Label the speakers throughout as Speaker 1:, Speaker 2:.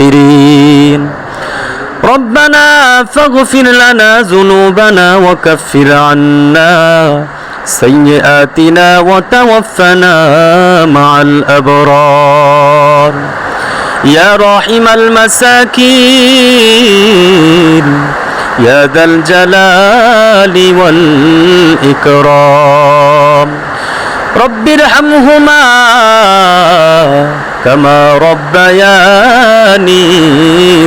Speaker 1: الخاسرين ربنا فاغفر لنا ذنوبنا وكفر عنا سيئاتنا وتوفنا مع الأبرار. يا راحم المساكين يا ذا الجلال والإكرام. رب ارحمهما كما ربياني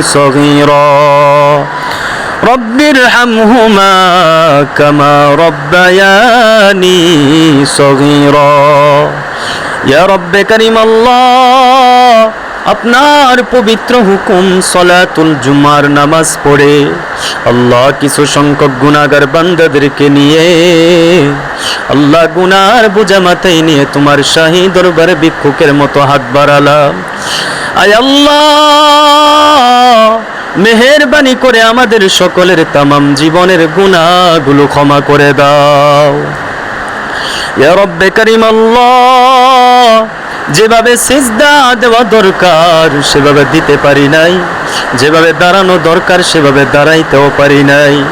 Speaker 1: صغيرا. رب ارحمهما كما ربياني صغيرا. يا رب كريم الله আপনার পবিত্র হুকুম সলাতুল জুমার নামাজ পড়ে। আল্লাহ কিছু সংখ্যক গুনাহগার বান্দাদেরকে নিয়ে, আল্লাহ গুনার বোঝা মাথায় নিয়ে তোমার শাহী দরবারে ভিক্ষুকের মতো হাত বাড়ালাম। আয় আল্লাহ, মেহেরবানি করে আমাদের সকলের তামাম জীবনের গুনাহগুলো ক্ষমা করে দাও। ইয়া রব্বে করিম আল্লাহ যেভাবে সিজদা দেওয়া দরকার, সেভাবে দিতে পারি নাই। যেভাবে দাঁড়ানো দরকার, সেভাবে দাঁড়াইতেও পারি নাই।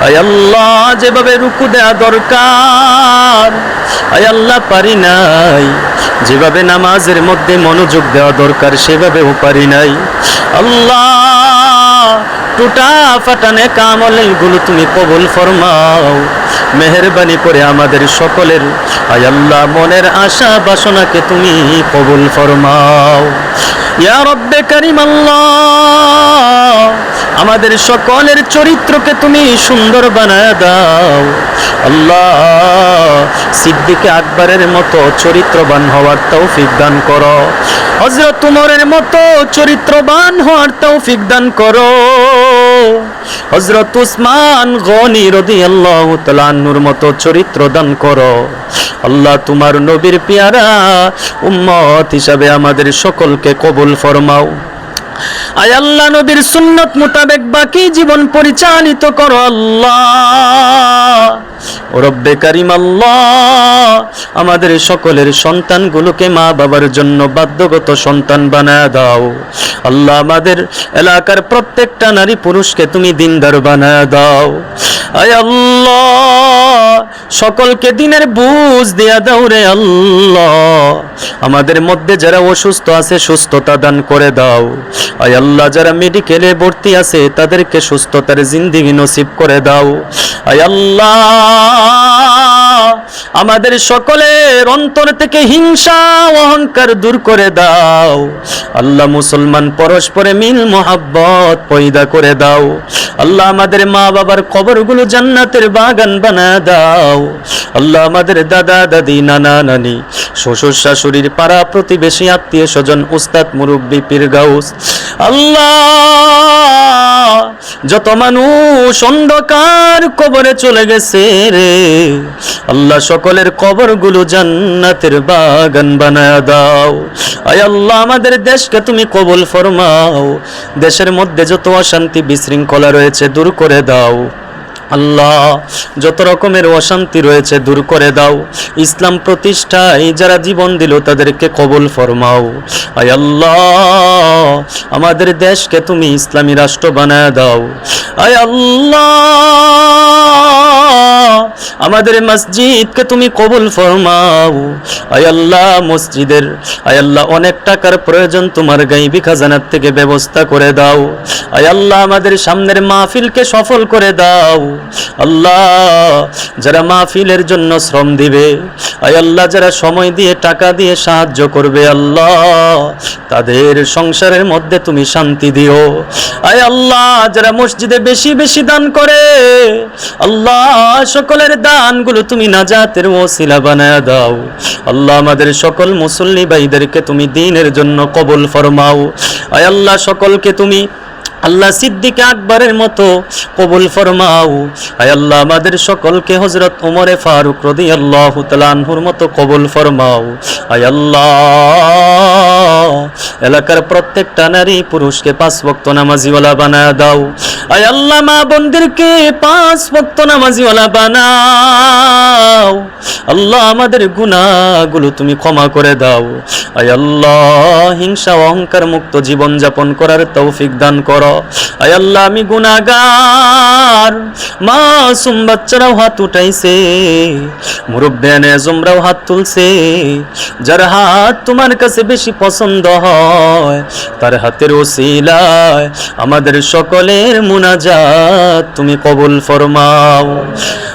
Speaker 1: আয় আল্লাহ, যেভাবে রুকু দেওয়া দরকার, আয় আল্লাহ, পারি নাই। যেভাবে নামাজের মধ্যে মনোযোগ দেওয়া দরকার, সেভাবেও পারি নাই। আল্লাহ, টুটা ফাটানে কামলেরগুলো তুমি কবুল ফরমাও। মেহরবানি করে আমাদের সকলের। আয় আল্লাহ, মনের আশা, বাসনাকে তুমি কবুল ফরমাও। আমাদের সকলের চরিত্রকে তুমি সুন্দর বানায় দাও। আল্লাহ, সিদ্দিকে আকবরের মতো চরিত্রবান হওয়ার তৌফিক দান করো। হজরত উমরের মতো চরিত্রবান হওয়ার তৌফিক দান করো। হজরত উসমান গনি রদি আল্লাহ তালান্নুর মতো চরিত্র দান করো। আল্লাহ তোমার নবীর পেয়ারা উম্মত হিসাবে আমাদের সকলকে কবুল ফরমাও। আয় আল্লাহ নবীর সুন্নত মোতাবেক বাকি জীবন পরিচালিত করো আল্লাহ। রব্বে কারিম আল্লাহ আমাদের সকলের সন্তানগুলোকে মা বাবার জন্য বাধ্যগত সন্তান বানায় দাও। আল্লাহ আমাদের এলাকার প্রত্যেকটা নারী পুরুষকে তুমি দিনদার বানায় দাও। আয় আল্লাহ সকলকে দিনের বুঝ দেয়া দাও রে আল্লাহ। আমাদের মধ্যে যারা অসুস্থ আছে, সুস্থতা দান করে দাও। আয় আল্লাহ, যারা মেডিকেলে ভর্তি আছে, তাদেরকে সুস্থতার জিন্দিগি নসিব করে দাও। আয় আল্লাহ। আমাদের সকলের অন্তর থেকে হিংসা, অহংকার দূর করে দাও। আল্লাহ মুসলমান, পরস্পরে মিল, মোহাব্বত পয়দা করে দাও। আল্লাহ আমাদের মা বাবার কবরগুলো জান্নাতের বাগান বানা দাও। আল্লাহ আমাদের দাদা, দাদি, নানা, নানি, শ্বশুর, শাশুড়ির পাড়া প্রতিবেশী, আত্মীয় স্বজন, উস্তাদ, মুরব্বী পীর গাউস আল্লাহ, যত মানুষ অন্ধকার কবরে চলে গেছে রে, আল্লাহ সকলের কবরগুলো জান্নাতের বাগান বানায় দাও। আয় আল্লাহ, আমাদের দেশকে তুমি কবল ফরমাও। দেশের মধ্যে যত অশান্তি বিশৃঙ্খলা রয়েছে, দূর করে দাও। আল্লাহ, যত রকমের অশান্তি রয়েছে দূর করে দাও। ইসলাম প্রতিষ্ঠায় যারা জীবন দিল তাদেরকে কবল ফরমাও। আয় আল্লাহ, আমাদের দেশকে তুমি ইসলামী রাষ্ট্র বানায় দাও। আয় আল্লাহ আমাদের মসজিদকে তুমি কবুল ফরমাও। আয় আল্লাহ, মসজিদের, আয় আল্লাহ, অনেক টাকার প্রয়োজন তোমার গাইবি খাজানার থেকে ব্যবস্থা করে দাও। আয় আল্লাহ, আমাদের সামনের মাহফিলকে সফল করে দাও। আল্লাহ, যারা মাহফিলের জন্য শ্রম দিবে, আয় আল্লাহ, যারা সময় দিয়ে, টাকা দিয়ে সাহায্য করবে, আল্লাহ, তাদের সংসারের মধ্যে তুমি শান্তি দিও। আয় আল্লাহ, যারা মসজিদে বেশি বেশি দান করে সকলের দানগুলো তুমি নাজাতের ওসিলা বানায় দাও। আল্লাহ আমাদের সকল মুসল্লি ভাইদেরকে তুমি দিনের জন্য কবল ফরমাও। আয় আল্লাহ সকলকে তুমি আল্লাহ সিদ্দিক আকবরের মতো কবুল ফরমাও। আয় আল্লাহ আমাদের সকলকে হজরত উমরে ফারুক রদি আল্লাহ তালানহুর মতো কবুল ফরমাও। আয় আল্লাহ এলাকার প্রত্যেকটা নারী পুরুষকে পাঁচ ভক্ত নামাজিওয়ালা বানায় দাও। আয় আল্লাহ, মা বোনদেরকে পাঁচ ভক্ত নামাজিওয়ালা বানাও। আল্লাহ, আমাদের গুনাহগুলো তুমি ক্ষমা করে দাও। আয় আল্লাহ, হিংসা, অহংকার মুক্ত জীবন যাপন করার তৌফিক দান করো। আয় আল্লাহ, আমি গুনাহগার মাসুম বাচ্চারাও হাত উঠাইছে মুরব্বেন জুমরাও হাত তুলছে। যার হাত তোমার কাছে বেশি পছন্দ হয়, তার হাতের ওসিলায় আমাদের সকলের মুনাজাত তুমি কবুল ফরমাও।